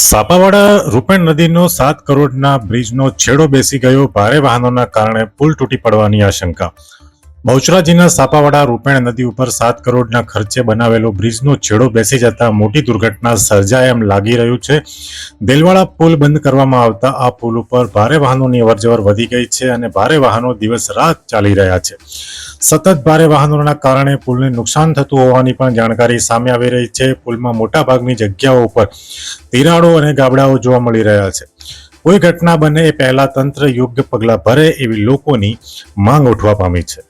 સાપાવાડા રૂપેણ નદીનો સાત કરોડના બ્રિજનો છેડો બેસી ગયો. ભારે વાહનોના કારણે પુલ તૂટી પડવાની આશંકા. બહુચરાજીના સાપાવાડા રૂપેણ નદી ઉપર સાત કરોડના ખર્ચે બનાવેલો બ્રિજનો છેડો બેસી જતા મોટી દુર્ઘટના સર્જાય એમ લાગી રહ્યું છે. દેલવાડા પુલ બંધ કરવામાં આવતા આ પુલ ઉપર ભારે વાહનોની અવરજવર વધી ગઈ છે અને ભારે વાહનો દિવસ રાત ચાલી રહ્યા છે. સતત ભારે વાહનોના કારણે પુલને નુકસાન થતું હોવાની પણ જાણકારી સામે આવી રહી છે. પુલમાં મોટાભાગની જગ્યાઓ ઉપર તિરાડો અને ગાબડાઓ જોવા મળી રહ્યા છે. કોઈ ઘટના બને એ પહેલા તંત્ર યોગ્ય પગલાં ભરે એવી લોકોની માંગ ઉઠવા પામી છે.